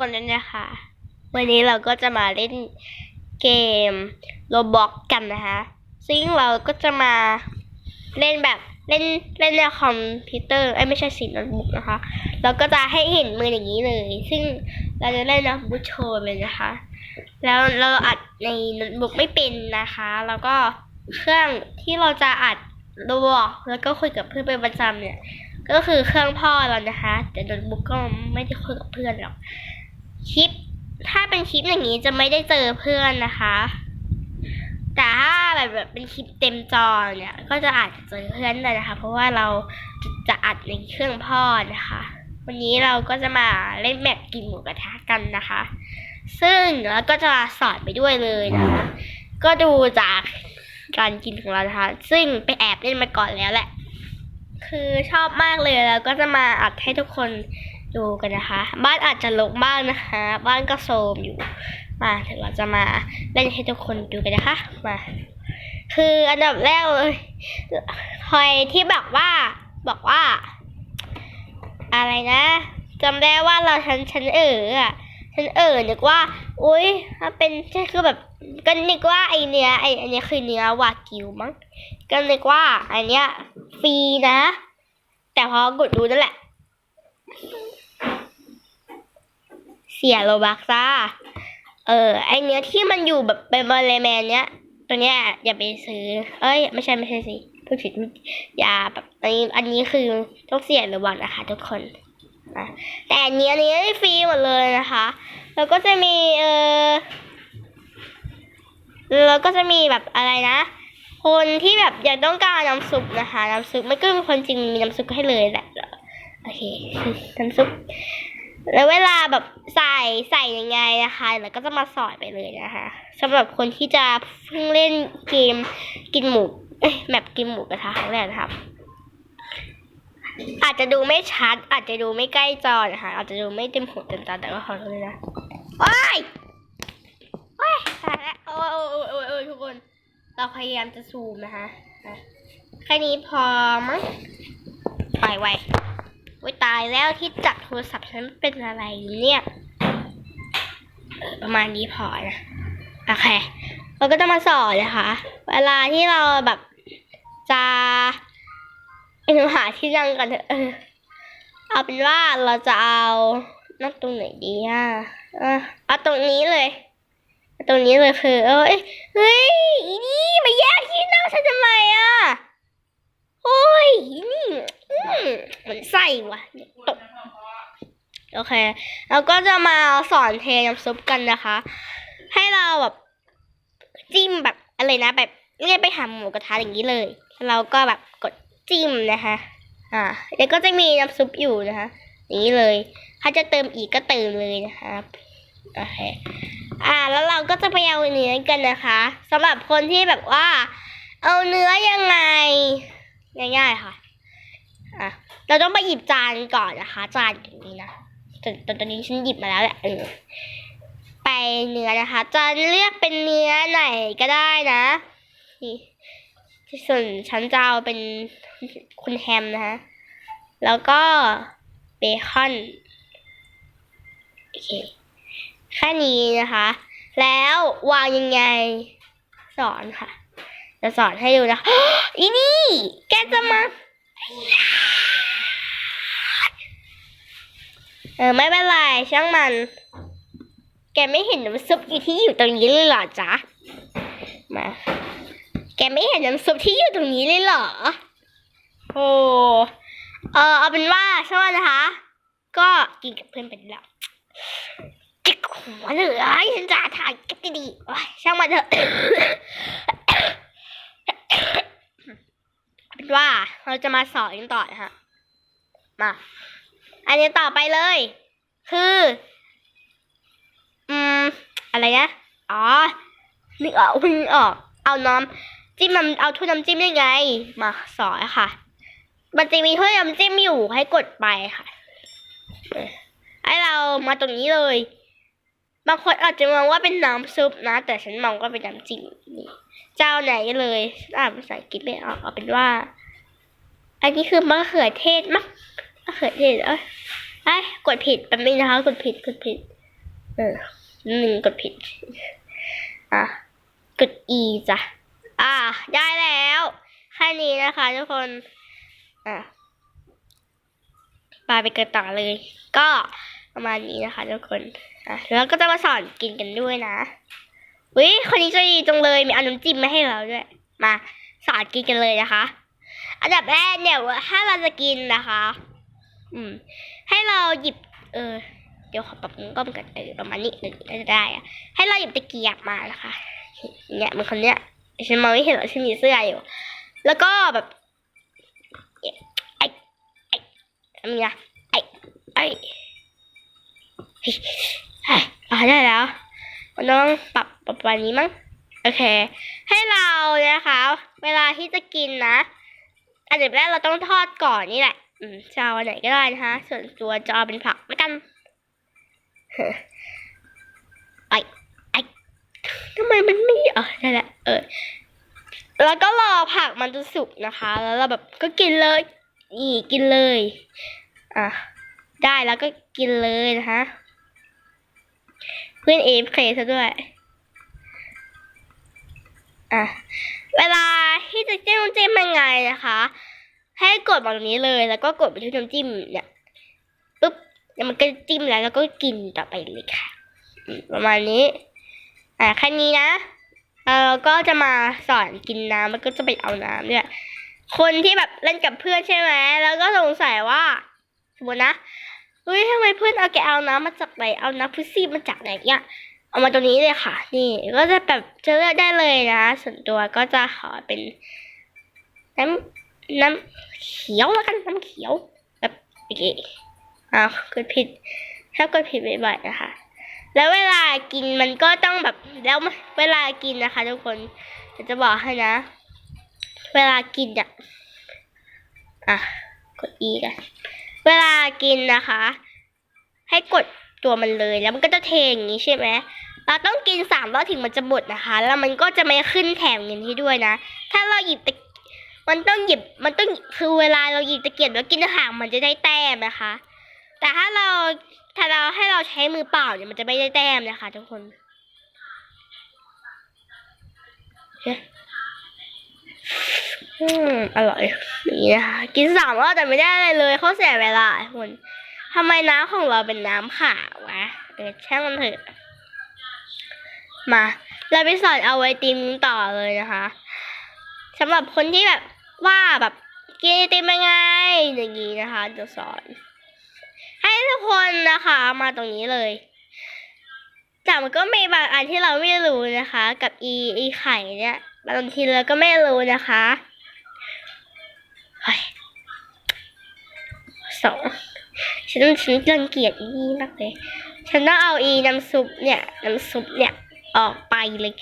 คนนั้นนะคะ วันนี้เราก็จะมาเล่นเกมโรบอกกันนะคะซึ่งเราก็จะมาเล่นแบบเล่นเล่นในคอมพิวเตอร์ไอ้ไม่ใช่สิโน้ตบุ๊กนะคะ เราก็จะให้เห็นมืออย่างนี้เลย ซึ่งเราจะเล่นโน้ตบุ๊กโชว์เลยนะคะ แล้วเราอัดในโน้ตบุ๊กไม่เป็นนะคะ แล้วก็เครื่องที่เราจะอัดโรบอกแล้วก็คุยกับเพื่อนเป็นประจำเนี่ย ก็คือเครื่องพ่อเรานะคะ แต่โน้ตบุ๊กก็ไม่ได้คุยกับเพื่อนหรอก คลิป ถ้าเป็นคลิปอย่างนี้จะไม่ได้เจอเพื่อนนะคะ แต่ถ้าแบบแบบเป็นคลิปเต็มจอเนี่ย ก็จะอาจจะเจอเพื่อนเลยนะคะ เพราะว่าเราจะจะอัดในเครื่องพ่อนะคะ วันนี้เราก็จะมาเล่นแมปกินหมูกระทะกันนะคะ ซึ่งแล้วก็จะสอนไปด้วยเลยนะคะ ก็ดูจากการกินของเรานะคะ ซึ่งไปแอบเล่นมาก่อนแล้วแหละ คือชอบมากเลยแล้วก็จะมาอัดให้ทุกคน ดูกันนะคะ บ้านอาจจะรกบ้างนะคะ บ้านก็โซมอยู่ มาถึงเราจะมาเล่นให้ทุกคนดูกันนะคะ มา คืออันดับแรกเลยคอยที่แบบว่าบอกว่า อะไรนะจำได้ว่าเราฉันฉันเอออะฉันเออนึกว่า อุ้ยถ้าเป็นคือแบบก็นึกว่าไอเนี้ยไออันเนี้ยคือเนื้อวากิวมั้งก็นึกว่าอันเนี้ยฟรีนะ แต่พอกดดูนั่นแหละ เสียโลบักซ่าเออ ไอเนี้ยที่มันอยู่แบบเป็นบอลเลแมนเนี้ย ตัวเนี้ยอย่าไปซื้อ เอ้ย ไม่ใช่ไม่ใช่สิพูดผิดอย่าแบบอันนี้อันนี้คือต้องเสียโลบักนะคะ ทุกคนนะแต่อันนี้อันนี้ฟรีหมดเลยนะคะ แล้วก็จะมีเออแล้วก็จะมีแบบอะไรนะ คนที่แบบอยากต้องการน้ำซุปนะคะน้ำซุปไม่ก็เป็นคนจริงมีน้ำซุปให้เลยแหละโอเคน้ำซุป แล้วเวลาแบบใส่ใส่ยังไงนะคะแล้วก็จะมาสอนไปเลยนะคะสำหรับคนที่จะเพิ่งเล่นเกมกินหมูแมปกินหมูกระทะครั้งแรกนะครับ อาจจะดูไม่ชัด อาจจะดูไม่ใกล้จอนะคะอาจจะดูไม่เต็มหูเต็มตาแต่ก็ขอโทษด้วยนะโอ้ยโอ้ยตายแล้วโอ้ยโอ้ยโอ้ยโอ้ยทุกคน เราพยายามจะซูมนะคะแค่นี้พอมั้งปไว โอ้ยตายแล้วที่จับโทรศัพท์ฉันเป็นอะไรเนี่ยประมาณนี้พอนะโอเคเราก็จะมาสอนนะคะ เวลาที่เราแบบจะเอ็นหาที่นั่งกันเถอะเอเอาเป็นว่าเราจะเอานั่งตรงไหนดีอะเอาตรงนี้เลย ตรงนี้เลยคือเอ้ยเฮ้ยอีนี่มาแย่งที่นั่งฉันทำไมอะ โอ้ยนี่มเหมือนไส้ว่ะตกโอเค แล้วก็จะมาสอนเทน้ำซุปกันนะคะ ให้เราแบบจิ้มแบบอะไรนะ แบบเรียกไปหาหมูกระทะอย่างนี้เลย เราก็แบบกดจิ้มนะคะ อ่าแล้วก็จะมีน้ำซุปอยู่นะคะอย่างนี้เลย ถ้าจะเติมอีกก็เติมเลยนะคะโอเคอ่า แล้วเราก็จะไปเอาเนื้อกันนะคะสำหรับคนที่แบบว่า เอาเนื้อยังไง ง่ายๆค่ะ อะ เราต้องไปหยิบจานก่อนนะคะ จานอย่างนี้นะตอนตอนตอนนี้ฉันหยิบมาแล้วแหละเออไปเนื้อนะคะ จะเลือกเป็นเนื้อไหนก็ได้นะนี่ส่วนฉันจะเอาเป็นคุณแฮมนะคะแล้วก็เบคอนโอเคแค่นี้นะคะ แล้ววางยังไงสอนค่ะ จะสอนให้ดูนะอีนี่ แกจะมา เออ ไม่เป็นไร ช่างมัน แกไม่เห็นน้ำซุปอยู่ที่อยู่ตรงนี้เลยเหรอจ๊ะ มา แกไม่เห็นน้ำซุปที่อยู่ตรงนี้เลยเหรอ โอ้เออเอาเป็นว่าช่างมันนะคะ ก็กินกับเพื่อนไปแล้วจิกหัวเลยไอ้ฉันจะถ่ายก็ดีๆโอ๊ยช่างมันเถอะ เป็นว่าเราจะมาสอนกันต่อนะคะมา อันนี้ต่อไปเลย คือ อืม อะไรนะ อ๋อ นึกออกนึกออก เอาน้ำจิ้มน้ำเอาถ้วยน้ำจิ้มได้ไง มาสอนค่ะ มันจะมีถ้วยน้ำจิ้มอยู่ให้กดไปค่ะให้เรามาตรงนี้เลย บางคนอาจจะมองว่าเป็นน้ำซุปนะ แต่ฉันมองว่าเป็นน้ำจิ้มนี่ เจ้าไหนเลยอ่านภาษาอังกฤษไม่ออกเอาเป็นว่า อันนี้คือมะเขือเทศมั้งมะเขือเทศเอ้ยไอ้กดผิดแป๊บนึงนะคะกดผิดกดผิด เออหนึ่งกดผิด อะกด E จ้ะอะได้แล้วแค่นี้นะคะทุกคน อะไปไปกิดต่อเลย ก็ประมาณนี้นะคะทุกคน อะแล้วก็จะมาสอนกินกันด้วยนะ วิคนนี้จดีจังเลยมีเอาน้ำจิ้มมาให้เราด้วย มาสอนกินกันเลยนะคะ อันดับแรกเนี่ยถ้าเราจะกินนะคะ อืม ให้เราหยิบ เออ เดี๋ยวขอปรับมุมกล้องกันเออประมาณนี้หนึ่งน่าจะได้อะให้เราหยิบตะเกียบมานะคะ เนี่ยมันคนเนี้ยฉันมองไม่เห็นหรอกฉันมีเสื้ออยู่ แล้วก็แบบไอ้ไอ้ทำไงไอ้ไอ้เฮ้ยเอ่าได้แล้ว มันต้องปรับประมาณนี้มั้งโอเค ให้เรานะคะ เวลาที่จะกินนะอันดับแรกเราต้องทอดก่อนนี่แหละ อืมจะเอาอันไหนก็ได้นะคะส่วนตัวจะเอาเป็นผักแล้วกันไอไอทำไมมันไม่เออได้แหละเออแล้วก็รอผักมันจะสุกนะคะ แล้วเราแบบก็กินเลยนี่กินเลย อะได้แล้วก็กินเลยนะคะ เพื่อนเอฟเคซะด้วย อะ เวลาที่จะจิ้มน้ำจิ้มยังไงนะคะ ให้กดมาตรงนี้เลยแล้วก็กดไปที่น้ำจิ้มเนี่ยปุ๊บแล้วมันก็จิ้มแล้วแล้วก็กินต่อไปเลยค่ะ ประมาณนี้ อะแค่นี้นะเออก็จะมาสอนกินน้ำแล้วก็จะไปเอาน้ำเนี่ยคนที่แบบเล่นกับเพื่อนใช่ไหม แล้วก็สงสัยว่าสมมตินะ เฮ้ยทำไมเพื่อนเอาแกเอาน้ำมาจากไหนเอาน้ำพุซี่มาจากไหนเนี่ยเอามาตรงนี้เลยค่ะ นี่ก็จะแบบจะเลือกได้เลยนะ ส่วนตัวก็จะขอเป็นน้ำน้ำเขียวแล้วกันน้ำเขียวแบบโอเคอ้าวกดผิดถ้ากดผิดบ่อยๆนะคะ แล้วเวลากินมันก็ต้องแบบแล้วเวลากินนะคะ ทุกคนจะบอกให้นะ เวลากินอะอะกด E กัน เวลากินนะคะ ให้กดตัวมันเลยแล้วมันก็จะเทอย่างนี้ใช่ไหมเราต้องกินสามรอบถึงมันจะหมดนะคะ แล้วมันก็จะไม่ขึ้นแถมเงินให้ด้วยนะ ถ้าเราหยิบตะมันต้องหยิบมันต้องคือเวลาเราหยิบตะเกียบแล้วกินอาหารมันจะได้แต้มนะคะ แต่ถ้าเราถ้าเราให้เราใช้มือเปล่าเนี่ยมันจะไม่ได้แต้มนะคะ ทุกคนเฮ้ อืมอร่อยนี่นะคะกินสามรอบแต่ไม่ได้อะไรเลยเขาเสียเวลาคุณทำไมน้ำของเราเป็นน้ำขาววะเออช่างมันเถอะ มา เราไปสอนเอาไอติมต่อเลยนะคะสำหรับคนที่แบบว่าแบบกินไอติมยังไงอย่างนี้นะคะเดี๋ยวสอน ให้ทุกคนนะคะมาตรงนี้เลยแต่มันก็มีบางอันที่เราไม่รู้นะคะ กับอีอีไข่เนี่ยบางทีเราก็ไม่รู้นะคะ สองฉันฉันรังเกียจอีนี่มากเลย ฉันต้องเอาอีน้ำซุปเนี่ยน้ำซุปเนี่ยออกไปเลย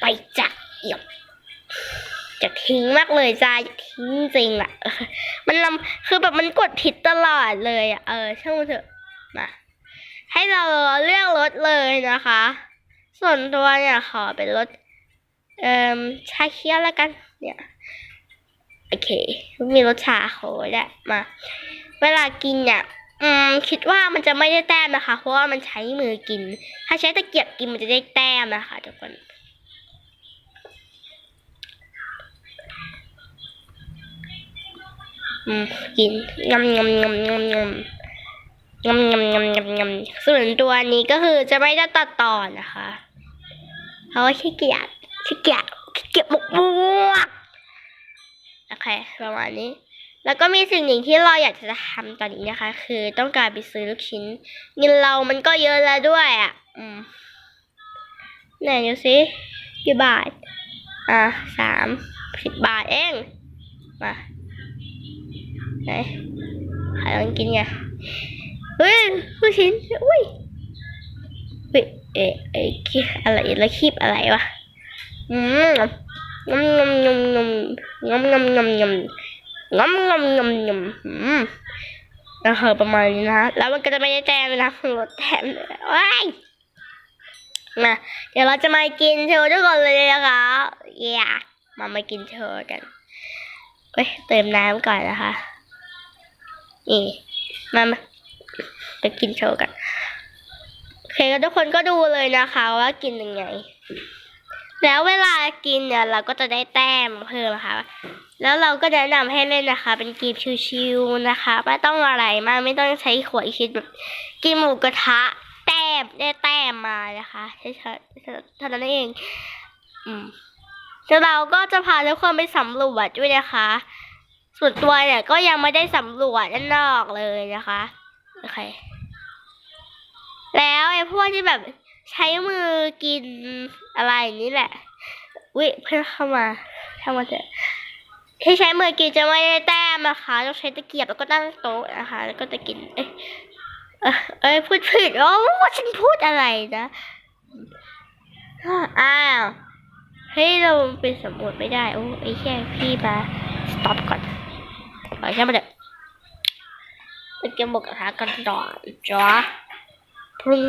ไปจากเอี่ยมจะทิ้งมากเลยจ้าจะทิ้งจริงอะมันลำคือแบบมันกดผิดตลอดเลยอะเออช่างมันเถอะมาให้เราเลือกรสเลยนะคะ ส่วนตัวเนี่ยขอเป็นรสเอ่อชาเขียวแล้วกันเนี่ยโอเค มีรสชาโคด้วยมา เวลากินเนี่ยอืมคิดว่ามันจะไม่ได้แต้มนะคะ เพราะว่ามันใช้มือกิน ถ้าใช้ตะเกียบกินมันจะได้แต้มนะคะทุกคนอืมกินงำงำงำงำงำงำงำงำงำงำส่วนตัวนี้ก็คือจะไม่ได้ตัดต่อนะคะ เพราะว่าขี้เกียจขี้เกียจขี้เกียจบกบวกโอเคประมาณนี้ แล้วก็มีสิ่งหนึ่งที่เราอยากจะทำตอนนี้นะคะ คือต้องการไปซื้อลูกชิ้น เงินเรามันก็เยอะแล้วด้วยอะ อืมไหนดูสิกี่บาท อะสามสิบบาทเอง มาไหนหาลองกินไงเฮ้ยลูกชิ้นอุ้ยเฮ้ยเอ๊ะเอ๊ะคีอะไรแล้วคีบอะไรวะอืมงมงมงมงมงมงมงมงม งมงมงมงมอืมแล้วเหอประมาณนี้นะแล้วมันก็จะไม่ได้แต้มนะรถแต้มเลยว้ายมาเดี๋ยวเราจะมากินโชว์ทุกคนเลยนะคะเย้มามากินโชว์กันเฮ้ยเติมน้ำก่อนนะคะนี่มามาไปกินโชว์กันเคทุกคนก็ดูเลยนะคะว่ากินยังไง แล้วเวลากินเนี่ยเราก็จะได้แต้มเพิ่มนะคะ แล้วเราก็แนะนำให้เล่นนะคะ เป็นเกมชิวๆนะคะ ไม่ต้องอะไรมากไม่ต้องใช้ขวดคิดแบบกินหมูกระทะ แต้มได้แต้มมานะคะใช่ๆเท่านั้นเอง อืมแล้วเราก็จะพาทุกคนไปสำรวจด้วยนะคะ ส่วนตัวเนี่ยก็ยังไม่ได้สำรวจด้านนอกเลยนะคะโอเคแล้วไอ้พวกที่แบบใช้มือกินอะไรนี้แหละวิเพื่อนเข้ามาเข้ามาเถอะ ที่ใช้มือกินจะไม่ได้แต้มนะคะต้องใช้ตะเกียบแล้วก็ตั้งโต๊ะนะคะ แล้วก็จะกิน เอ้ยเอ้ยพูดผิดโอ้ฉันพูดอะไรนะอ้าวเฮ้ยเราเป็นสำรวจไม่ได้โอ้ไอ้แค่พี่มาสต็อปก่อนขอแค่มาเถอะเป็นเกมบุกกระทะกันต่อจ้าพึ่ง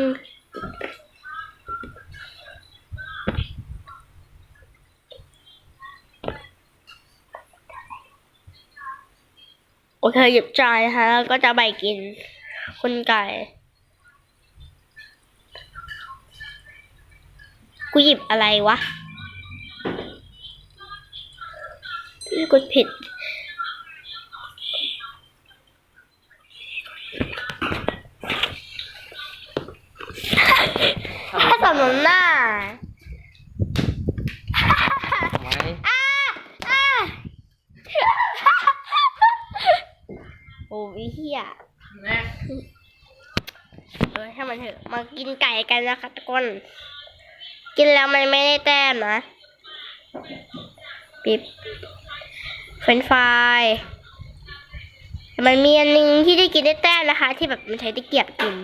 โอ เคหยิบจานนะคะแล้วก็จะไปกินคุณไก่กูหยิบอะไรวะกดผิด ถ้าสำนหน้า ไว้ อ้าอ้า โอ้ยเฮียแม่เออให้มันเถอะมากินไก่กันนะคะทุกคน กินแล้วมันไม่ได้แต้มนะปิบเฟรนช์ฟรายแต่มันมีอันหนึงที่ได้กินได้แต้มนะคะ ที่แบบมันใช้ตะเกียบกิน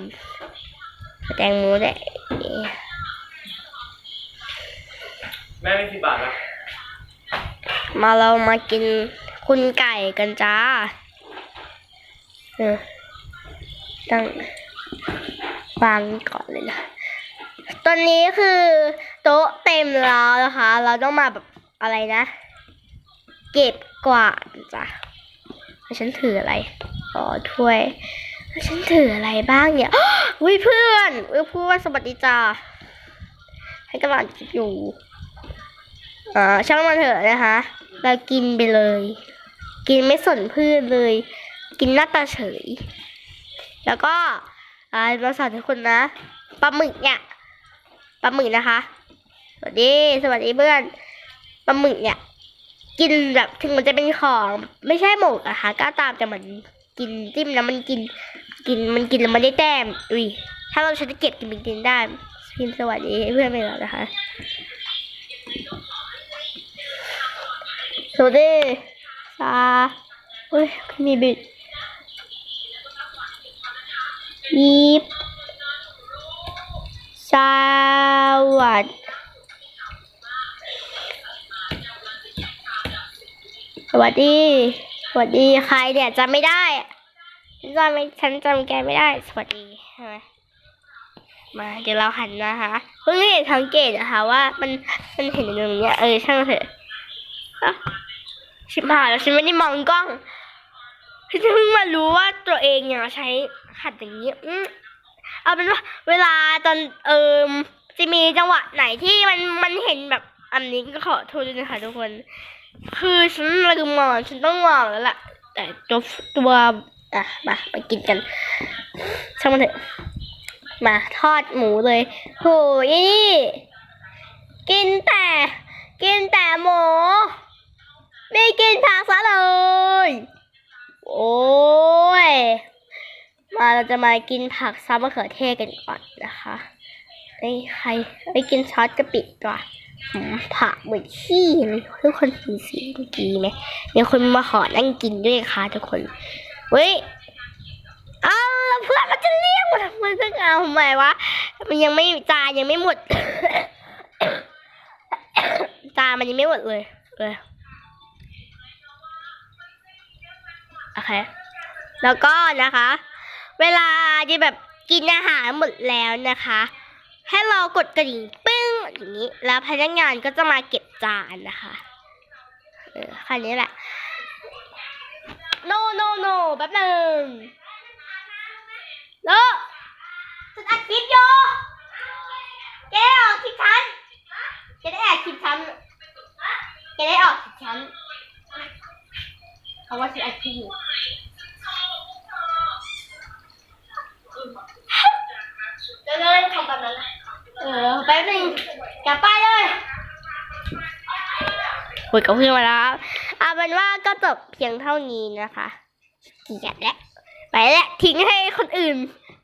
แตงโมได้วยแม่ไม่สิบบาทละมาเรามากินคุณไก่กันจ้า เออตั้งวางก่อนเลยนะตอนนี้คือโต๊ะเต็มแล้วนะคะ เราต้องมาแบบอะไรนะ เก็บกวาดจ้ะแล้วฉันถืออะไรอ๋อถ้วยแล้วฉันถืออะไรบ้างเนี่ยอุ้ยเพื่อนอุ้ยพูดว่าสวัสดีจ้าให้กำลังคิดอยู่อ่าช่างมันเถอะนะคะ เรากินไปเลย กินไม่สนพืชเลย กินหน้าตาเฉย แล้วก็อ่ามาสอนทุกคนนะปลาหมึกเนี่ยปลาหมึกนะคะสวัสดีสวัสดีเพื่อนปลาหมึกเนี่ย กินแบบถึงมันจะเป็นของไม่ใช่หมกอะค่ะก็ตามแต่มันกินจิ้มแล้วมันกิน กินมันกินแล้วมันได้แต้มอุ้ยถ้าเราใช้ตะเกียบกินมันกินได้พินสวัสดีเพื่อนไปแล้วนะคะสวัสดีซาเฮ้ยมีบิด ยิบสวัสดสวัสดี สวัสดีใครเนี่ยจำไม่ได้ฉันจำไม่ฉันจำแกไม่ได้ สวัสดีใช่ไหมมาเดี๋ยวเราหันนะคะเพิ่งเห็นสังเกตนะคะว่ามันมันเห็นอยู่ตรงเนี้ยเออช่างเถอะอะชิบหายแล้วฉันไม่ได้มองกล้อง ฉันเพิ่งมารู้ว่าตัวเองเนี่ยใช้หัดอย่างนี้อืมเอาเป็นว่า เวลาตอนเอิมจะมีจังหวะไหนที่มันมันเห็นแบบอันนี้ก็ขอโทษด้วยนะคะทุกคน คือฉันลืมมองฉันต้องมองแล้วล่ะ แต่ตัวตัวอะมาไปกินกันช่างมันเถอะมาทอดหมูเลยโหยกินแต่ กินแต่หมู ไม่กินผักซะเลย อ้ย มาเราจะมากินผักซับมะเขือเทศกันก่อนนะคะไอ้ใครไอ้ยกินซอสกะปิตัวหืมผักเหมือนขี้เลยทุกคนกินสีเมื่อกี้ไหมมีคนมาขอนั่งกินด้วยค่ะทุกคนเว้ยเอาเพื่อนมันจะเรียกมาทำไมต้องเอาทำไมวะมันยังไม่จานยังไม่หมดจานมันยังไม่หมดเลยเลย โอเค แล้วก็นะคะ เวลาที่แบบกินอาหารหมดแล้วนะคะ ให้เรากดกระดิ่งปึ้งอย่างนี้ แล้วพนักงานก็จะมาเก็บจานนะคะเออแค่นี้แหละ no no no แป๊บหนึ่งแล้วฉันอัดคลิปอยู่ว่าที่อั ดคลิปอยู่จะเลยทำแบบนั้นนะเออแป๊บนึงกลับไปเลยคุยกับเพื่อนมาแล้วเอาเป็นว่าก็จบเพียงเท่านี้นะคะเกลียดแล้วไปแล้วทิ้งให้คนอื่น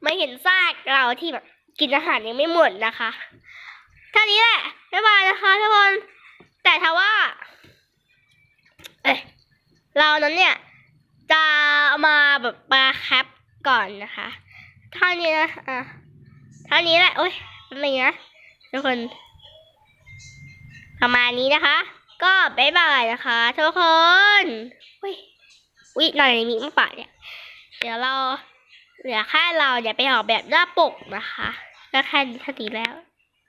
ไม่เห็นซากเราที่แบบกินอาหารยังไม่หมดนะคะเท่านี้แหละบ๊ายบายนะคะทุกคนแต่ถ้าว่า เอ้ย เรานั้นเนี่ย จะเอามาแบบมาแคปก่อนนะคะเท่านี้นะอะเท่านี้แหละโอ๊ยเป็นไงนะทุกคน ประมาณนี้นะคะ ก็บ๊ายบายนะคะทุกคนอุ้ยอุ้ยหน่อยมีมาปะเนี่ยเดี๋ยวเราเหลือแค่เราเดี๋ยวไปออกแบบหน้าปกนะคะ แล้วแค่นี้เท่านี้แล้ว